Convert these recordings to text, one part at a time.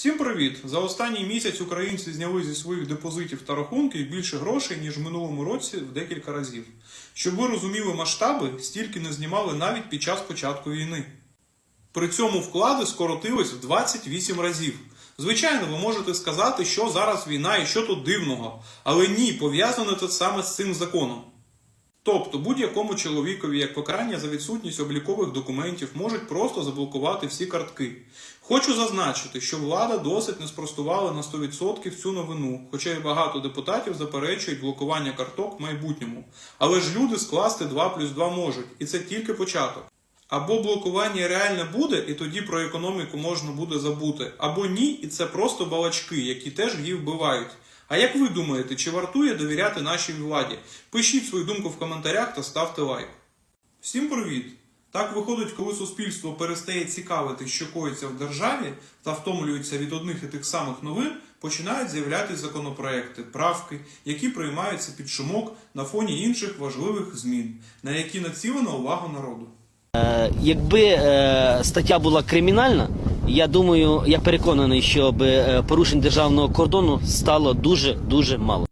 Всім привіт! За останній місяць українці зняли зі своїх депозитів та рахунків більше грошей, ніж в минулому році в декілька разів. Щоб ви розуміли масштаби, стільки не знімали навіть під час початку війни. При цьому вклади скоротились в 28 разів. Звичайно, ви можете сказати, що зараз війна і що тут дивного, але ні, пов'язане це саме з цим законом. Тобто будь-якому чоловікові як покарання за відсутність облікових документів можуть просто заблокувати всі картки. Хочу зазначити, що влада досить не спростувала на 100% цю новину, хоча й багато депутатів заперечують блокування карток в майбутньому. Але ж люди скласти 2 плюс 2 можуть, і це тільки початок. Або блокування реально буде, і тоді про економіку можна буде забути, або ні, і це просто балачки, які теж її вбивають. А як ви думаєте, чи вартує довіряти нашій владі? Пишіть свою думку в коментарях та ставте лайк. Всім привіт! Так виходить, коли суспільство перестає цікавити, що коїться в державі, та втомлюється від одних і тих самих новин, починають з'являтися законопроекти, правки, які приймаються під шумок на фоні інших важливих змін, на які націлена увага народу. Е, Якби е, стаття була кримінальна, я думаю, я переконаний, що е, порушень державного кордону стало дуже дуже мало.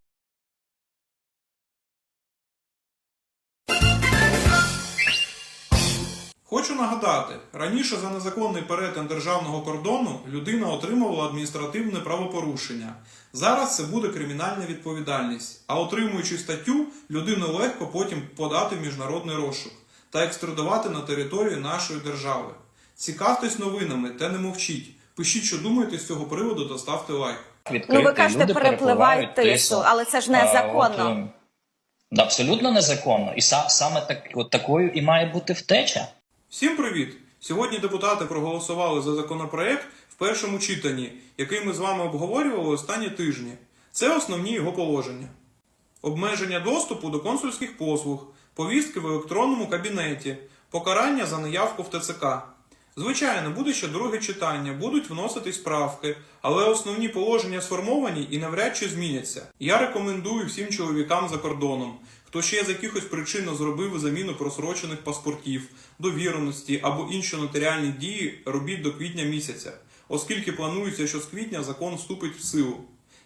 Хочу нагадати, раніше за незаконний перетин державного кордону людина отримувала адміністративне правопорушення. Зараз це буде кримінальна відповідальність, а отримуючи статтю, людину легко потім подати в міжнародний розшук та екстрадувати на територію нашої держави. Цікавтесь новинами та не мовчіть. Пишіть, що думаєте з цього приводу та ставте лайк. відкрити. Ну ви кажете, люди перепливають перепливають тису, але це ж незаконно. от, е, абсолютно незаконно. І са, саме так, от такою і має бути втеча. Всім привіт! Сьогодні депутати проголосували за законопроект в першому читанні, який ми з вами обговорювали останні тижні. Це основні його положення: обмеження доступу до консульських послуг, повістки в електронному кабінеті, покарання за неявку в ТЦК. Звичайно, буде ще друге читання, будуть вноситись правки, але основні положення сформовані і навряд чи зміняться. Я рекомендую всім чоловікам за кордоном, хто ще з якихось причин зробив заміну просрочених паспортів, довіреності або інші нотаріальні дії, робіть до квітня місяця, оскільки планується, що з квітня закон вступить в силу.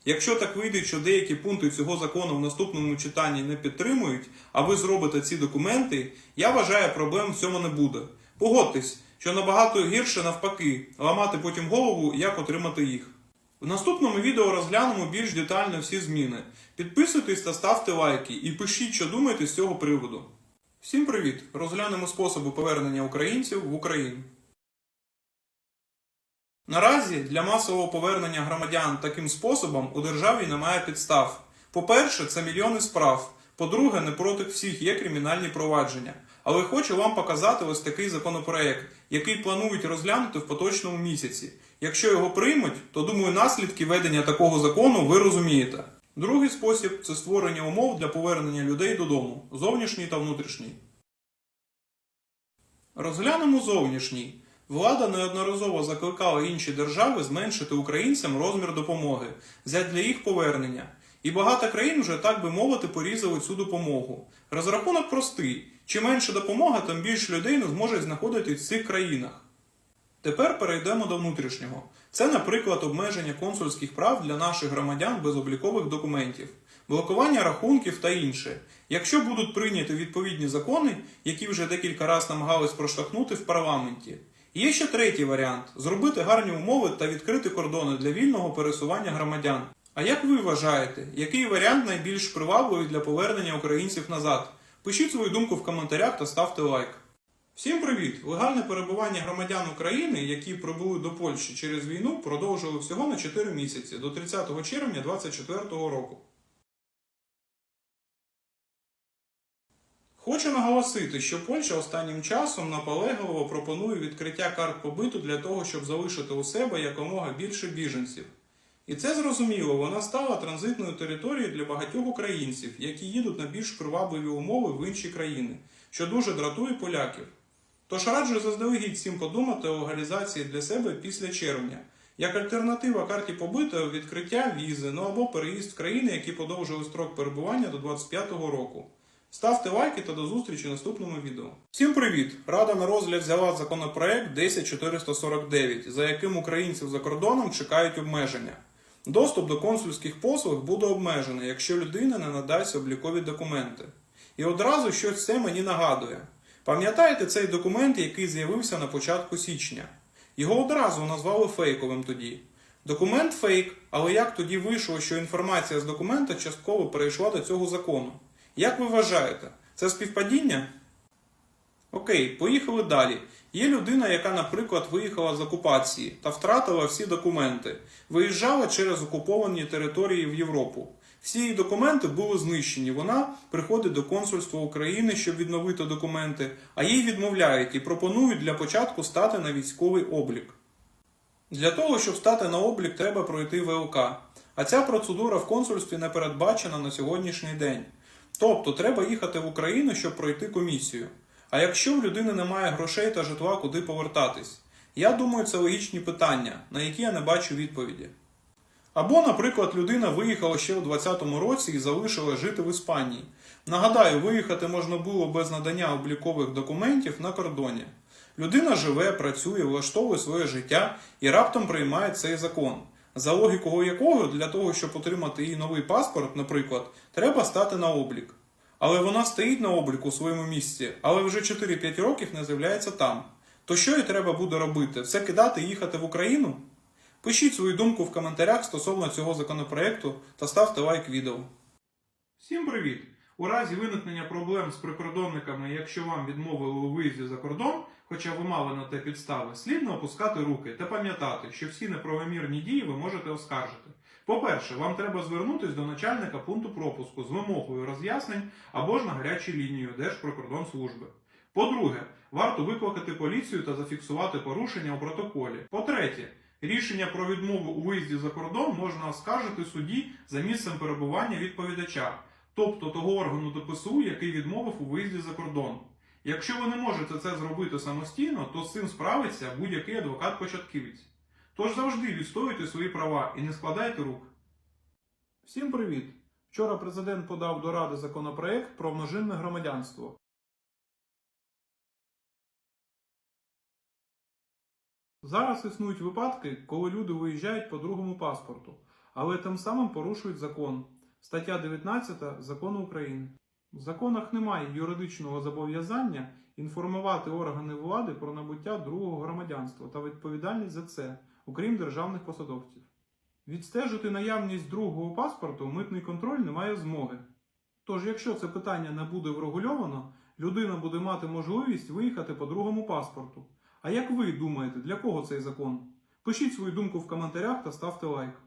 Якщо так вийде, що деякі пункти цього закону в наступному читанні не підтримують, а ви зробите ці документи, я вважаю, проблем в цьому не буде. Погодьтесь, що набагато гірше навпаки, ламати потім голову, як отримати їх. В наступному відео розглянемо більш детально всі зміни. Підписуйтесь та ставте лайки і пишіть, що думаєте з цього приводу. Всім привіт! Розглянемо способи повернення українців в Україну. Наразі для масового повернення громадян таким способом у державі немає підстав. По-перше, це мільйони справ. По-друге, не проти всіх є кримінальні провадження. Але хочу вам показати ось такий законопроект, який планують розглянути в поточному місяці. Якщо його приймуть, то думаю, наслідки ведення такого закону ви розумієте. Другий спосіб це створення умов для повернення людей додому, зовнішній та внутрішній. Розглянемо зовнішній. Влада неодноразово закликала інші держави зменшити українцям розмір допомоги для їх повернення. І багато країн вже, так би мовити, порізали цю допомогу. Розрахунок простий: чим менше допомога, тим більше людей не зможе знаходитись в цих країнах. Тепер перейдемо до внутрішнього. Це, наприклад, обмеження консульських прав для наших громадян без облікових документів, блокування рахунків та інше. Якщо будуть прийняті відповідні закони, які вже декілька разів намагались проштовхнути в парламенті. Є ще третій варіант зробити гарні умови та відкрити кордони для вільного пересування громадян. А як ви вважаєте, який варіант найбільш привабливий для повернення українців назад? Пишіть свою думку в коментарях та ставте лайк. Всім привіт! Легальне перебування громадян України, які прибули до Польщі через війну, продовжили всього на 4 місяці до 30 червня 2024 року. Хочу наголосити, що Польща останнім часом наполегливо пропонує відкриття карт побиту для того, щоб залишити у себе якомога більше біженців. І це зрозуміло, вона стала транзитною територією для багатьох українців, які їдуть на більш привабливі умови в інші країни, що дуже дратує поляків. Тож раджу заздалегідь всім подумати о легалізації для себе після червня, як альтернатива карті побиту відкриття візи, ну або переїзд в країни, які подовжили строк перебування до 25-го року. Ставте лайки та до зустрічі в наступному відео. Всім привіт! Рада на розгляд взяла законопроект 10449, за яким українців за кордоном чекають обмеження. Доступ до консульських послуг буде обмежений, якщо людина не надасть облікові документи. І одразу щось це мені нагадує. Пам'ятаєте цей документ, який з'явився на початку січня? Його одразу назвали фейковим тоді. Документ фейк, але як тоді вийшло, що інформація з документа частково перейшла до цього закону? Як ви вважаєте, це співпадіння? Окей, поїхали далі. Є людина, яка, наприклад, виїхала з окупації та втратила всі документи, виїжджала через окуповані території в Європу. Всі її документи були знищені. Вона приходить до консульства України, щоб відновити документи, а їй відмовляють і пропонують для початку стати на військовий облік. Для того, щоб стати на облік, треба пройти ВЛК. А ця процедура в консульстві не передбачена на сьогоднішній день. Тобто треба їхати в Україну, щоб пройти комісію. А якщо в людини немає грошей та житла, куди повертатись? Я думаю, це логічні питання, на які я не бачу відповіді. Або, наприклад, людина виїхала ще у 2020 році і залишила жити в Іспанії. Нагадаю, виїхати можна було без надання облікових документів на кордоні. Людина живе, працює, влаштовує своє життя і раптом приймає цей закон, за логікою якого для того, щоб отримати її новий паспорт, наприклад, треба стати на облік. Але вона стоїть на обліку у своєму місці, але вже 4-5 років не з'являється там. То що їй треба буде робити? Все кидати і їхати в Україну? Пишіть свою думку в коментарях стосовно цього законопроекту та ставте лайк відео. Всім привіт! У разі виникнення проблем з прикордонниками, якщо вам відмовили у виїзді за кордон, хоча ви мали на те підстави, слід не опускати руки та пам'ятати, що всі неправомірні дії ви можете оскаржити. По-перше, вам треба звернутися до начальника пункту пропуску з вимогою роз'яснень або ж на гарячу лінію Держприкордонслужби. По-друге, варто викликати поліцію та зафіксувати порушення у протоколі. По-третє, рішення про відмову у виїзді за кордон можна оскаржити суді за місцем перебування відповідача, тобто того органу ДПСУ, який відмовив у виїзді за кордон. Якщо ви не можете це зробити самостійно, то з цим справиться будь-який адвокат-початківець. Тож завжди відстоюйте свої права і не складайте рук. Всім привіт! Вчора президент подав до Ради законопроект про множинне громадянство. Зараз існують випадки, коли люди виїжджають по другому паспорту, але тим самим порушують закон. Стаття 19 закону України. В законах немає юридичного зобов'язання інформувати органи влади про набуття другого громадянства та відповідальність за це, окрім державних посадовців. Відстежити наявність другого паспорту митний контроль не має змоги. Тож, якщо це питання не буде врегульовано, людина буде мати можливість виїхати по другому паспорту. А як ви думаєте, для кого цей закон? Пишіть свою думку в коментарях та ставте лайк.